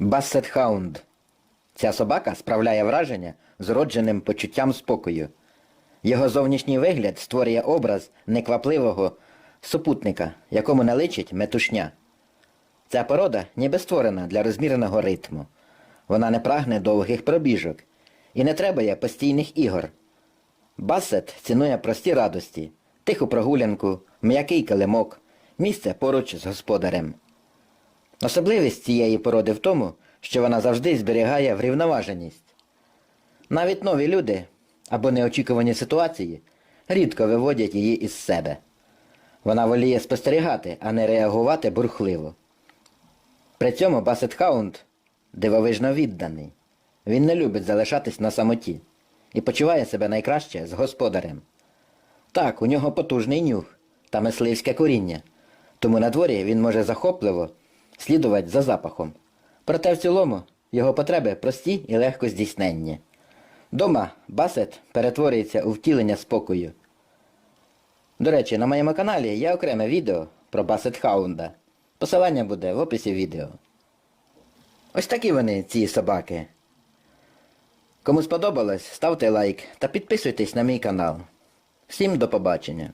Бассет Хаунд. Ця собака справляє враження зродженим почуттям спокою. Його зовнішній вигляд створює образ неквапливого супутника, якому наличить метушня. Ця порода ніби створена для розміреного ритму. Вона не прагне довгих пробіжок і не требує постійних ігор. Бассет цінує прості радості, тиху прогулянку, м'який килимок, місце поруч з господарем. Особливість цієї породи в тому, що вона завжди зберігає врівноваженість. Навіть нові люди або неочікувані ситуації рідко виводять її із себе. Вона воліє спостерігати, а не реагувати бурхливо. При цьому Басет Хаунд дивовижно відданий. Він не любить залишатись на самоті і почуває себе найкраще з господарем. Так, у нього потужний нюх та мисливське коріння, тому на дворі він може захопливо слідувати за запахом. Проте в цілому його потреби прості і легко здійсненні. Дома басет перетворюється у втілення спокою. До речі, на моєму каналі є окреме відео про басет хаунда. Посилання буде в описі відео. Ось такі вони, ці собаки. Кому сподобалось, ставте лайк та підписуйтесь на мій канал. Всім до побачення!